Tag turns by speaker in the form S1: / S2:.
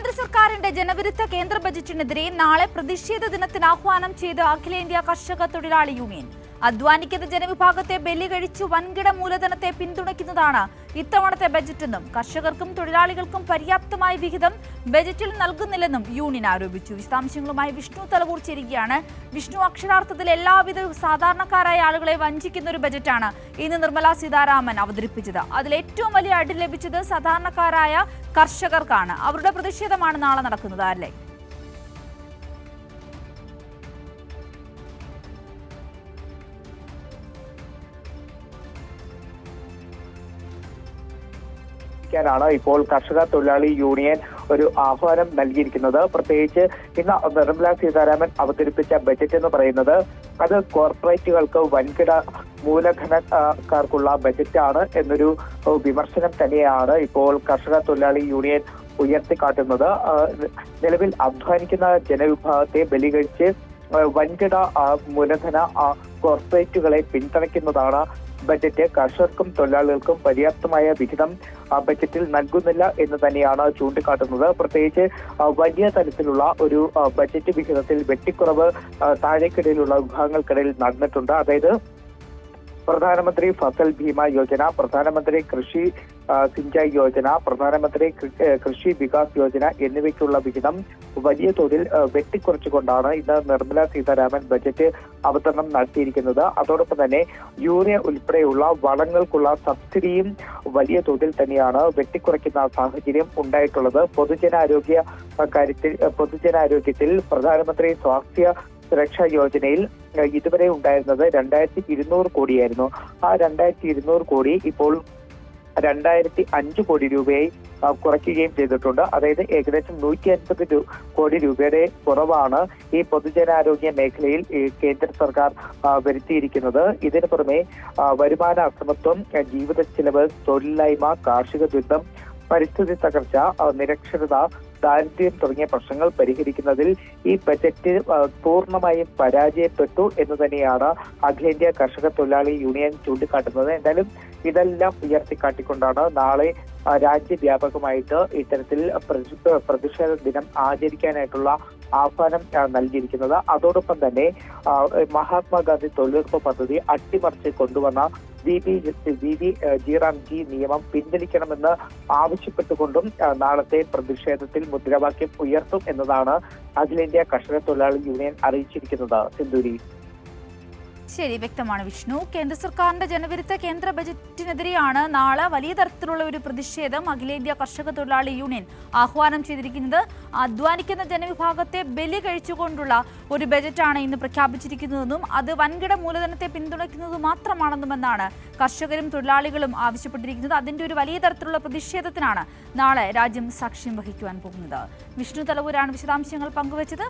S1: കേന്ദ്ര സർക്കാരിന്റെ ജനവിരുദ്ധ കേന്ദ്ര ബജറ്റിനെതിരെ നാളെ പ്രതിഷേധ ദിനത്തിന് ആഹ്വാനം ചെയ്ത് അഖിലേന്ത്യാ കർഷക തൊഴിലാളി യൂണിയൻ. അധ്വാനിക്കുന്ന ജനവിഭാഗത്തെ ബലി കഴിച്ചു വൻകിട മൂലധനത്തെ പിന്തുണയ്ക്കുന്നതാണ് ഇത്തവണത്തെ ബജറ്റെന്നും കർഷകർക്കും തൊഴിലാളികൾക്കും പര്യാപ്തമായ വിഹിതം ബജറ്റിൽ നൽകുന്നില്ലെന്നും യൂണിയൻ ആരോപിച്ചു. വിശദാംശങ്ങളുമായി വിഷ്ണു തലവൂർ ചേരുകയാണ്. വിഷ്ണു അക്ഷരാർത്ഥത്തിൽ എല്ലാവിധ സാധാരണക്കാരായ ആളുകളെ വഞ്ചിക്കുന്ന ഒരു ബജറ്റാണ് ഇന്ന് നിർമ്മല സീതാരാമൻ അവതരിപ്പിച്ചത്. അതിൽ ഏറ്റവും വലിയ അടി ലഭിച്ചത് സാധാരണക്കാരായ കർഷകർക്കാണ്. അവരുടെ പ്രതിഷേധമാണ് നാളെ നടക്കുന്നത്. അല്ലേ ാണ്
S2: ഇപ്പോൾ കർഷക തൊഴിലാളി യൂണിയൻ ഒരു ആഹ്വാനം നൽകിയിരിക്കുന്നത്. പ്രത്യേകിച്ച് ഇന്ന് നിർമ്മല സീതാരാമൻ അവതരിപ്പിച്ച ബജറ്റ് എന്ന് പറയുന്നത് അത് കോർപ്പറേറ്റുകൾക്ക് വൻകിട മൂലധനക്കാർക്കുള്ള ബജറ്റാണ് എന്നൊരു വിമർശനം തന്നെയാണ് ഇപ്പോൾ കർഷക തൊഴിലാളി യൂണിയൻ ഉയർത്തിക്കാട്ടുന്നത്. നിലവിൽ അധ്വാനിക്കുന്ന ജനവിഭാഗത്തെ ബലികഴിച്ച് വൻകിട മൂലധന കോർപ്പറേറ്റുകളെ പിന്തുണയ്ക്കുന്നതാണ് ബജറ്റ് കർഷകർക്കും തൊഴിലാളികൾക്കും പര്യാപ്തമായ വിഹിതം ബജറ്റിൽ നൽകുന്നില്ല എന്ന് തന്നെയാണ് ചൂണ്ടിക്കാട്ടുന്നത്. പ്രത്യേകിച്ച് വലിയ തരത്തിലുള്ള ഒരു ബജറ്റ് വിഹിതത്തിൽ വെട്ടിക്കുറവ് താഴേക്കിടയിലുള്ള വിഭാഗങ്ങൾക്കിടയിൽ നടന്നിട്ടുണ്ട്. അതായത് പ്രധാനമന്ത്രി ഫസൽ ഭീമ യോജന പ്രധാനമന്ത്രി കൃഷി സിഞ്ചായി യോജന പ്രധാനമന്ത്രി കൃഷി വികാസ് യോജന എന്നിവയ്ക്കുള്ള വിഹിതം വലിയ തോതിൽ വെട്ടിക്കുറച്ചുകൊണ്ടാണ് ഇന്ന് നിർമ്മല സീതാരാമൻ ബജറ്റ് അവതരണം നടത്തിയിരിക്കുന്നത്. അതോടൊപ്പം തന്നെ യൂറിയ ഉൾപ്പെടെയുള്ള വളങ്ങൾക്കുള്ള സബ്സിഡിയും വലിയ തോതിൽ തന്നെയാണ് വെട്ടിക്കുറയ്ക്കുന്ന സാഹചര്യം ഉണ്ടായിട്ടുള്ളത്. പൊതുജനാരോഗ്യ കാര്യത്തിൽ പൊതുജനാരോഗ്യത്തിൽ പ്രധാനമന്ത്രി സ്വാസ്ഥ്യ സുരക്ഷാ യോജനയിൽ ഇതുവരെ ഉണ്ടായിരുന്നത് രണ്ടായിരത്തി ഇരുന്നൂറ് കോടിയായിരുന്നു. ആ രണ്ടായിരത്തി ഇരുന്നൂറ് കോടി ഇപ്പോൾ രണ്ടായിരത്തി അഞ്ച് കോടി രൂപയായി കുറയ്ക്കുകയും ചെയ്തിട്ടുണ്ട്. അതായത് ഏകദേശം നൂറ്റി അൻപത് കോടി രൂപയുടെ കുറവാണ് ഈ പൊതുജനാരോഗ്യ മേഖലയിൽ കേന്ദ്ര സർക്കാർ വരുത്തിയിരിക്കുന്നത്. ഇതിനു പുറമെ വരുമാന അസമത്വം ജീവിത ചെലവ് തൊഴിലില്ലായ്മ കാർഷിക ദുരിതം പരിസ്ഥിതി തകർച്ച നിരക്ഷരത ദാരിദ്ര്യം തുടങ്ങിയ പ്രശ്നങ്ങൾ പരിഹരിക്കുന്നതിൽ ഈ ബജറ്റ് പൂർണമായും പരാജയപ്പെട്ടു എന്ന് തന്നെയാണ് അഖിലേന്ത്യാ കർഷക തൊഴിലാളി യൂണിയൻ ചൂണ്ടിക്കാട്ടുന്നത്. എന്തായാലും ഇതെല്ലാം ഉയർത്തിക്കാട്ടിക്കൊണ്ടാണ് നാളെ രാജ്യവ്യാപകമായിട്ട് ഇത്തരത്തിൽ പ്രതി- പ്രതിഷേധ ദിനം ആചരിക്കാനായിട്ടുള്ള ആഹ്വാനം നൽകിയിരിക്കുന്നത്. അതോടൊപ്പം തന്നെ മഹാത്മാഗാന്ധി തൊഴിലുറപ്പ് പദ്ധതി അട്ടിമറിച്ച് കൊണ്ടുവന്ന V B V B G RAM G നിയമം പിൻവലിക്കണമെന്ന് ആവശ്യപ്പെട്ടുകൊണ്ടും നാളത്തെ പ്രതിഷേധത്തിൽ മുദ്രാവാക്യം ഉയർത്തും എന്നതാണ് അഖിലേന്ത്യാ കർഷക തൊഴിലാളി യൂണിയൻ അറിയിച്ചിരിക്കുന്നത്. സിന്ദൂരി.
S1: ശരി വ്യക്തമാണ് വിഷ്ണു. കേന്ദ്ര സർക്കാരിന്റെ ജനവിരുദ്ധ കേന്ദ്ര ബജറ്റിനെതിരെയാണ് നാളെ വലിയ തരത്തിലുള്ള ഒരു പ്രതിഷേധം അഖിലേന്ത്യാ കർഷക തൊഴിലാളി യൂണിയൻ ആഹ്വാനം ചെയ്തിരിക്കുന്നത്. അധ്വാനിക്കുന്ന ജനവിഭാഗത്തെ ബലി കഴിച്ചുകൊണ്ടുള്ള ഒരു ബജറ്റാണ് ഇന്ന് പ്രഖ്യാപിച്ചിരിക്കുന്നതെന്നും അത് വൻകിട മൂലധനത്തെ പിന്തുണയ്ക്കുന്നത് മാത്രമാണെന്നുമെന്നാണ് കർഷകരും തൊഴിലാളികളും ആവശ്യപ്പെട്ടിരിക്കുന്നത്. അതിന്റെ ഒരു വലിയ തരത്തിലുള്ള പ്രതിഷേധത്തിനാണ് നാളെ രാജ്യം സാക്ഷ്യം വഹിക്കുവാൻ പോകുന്നത്. വിഷ്ണു തലവൂരാണ് വിശദാംശങ്ങൾ പങ്കുവച്ചത്.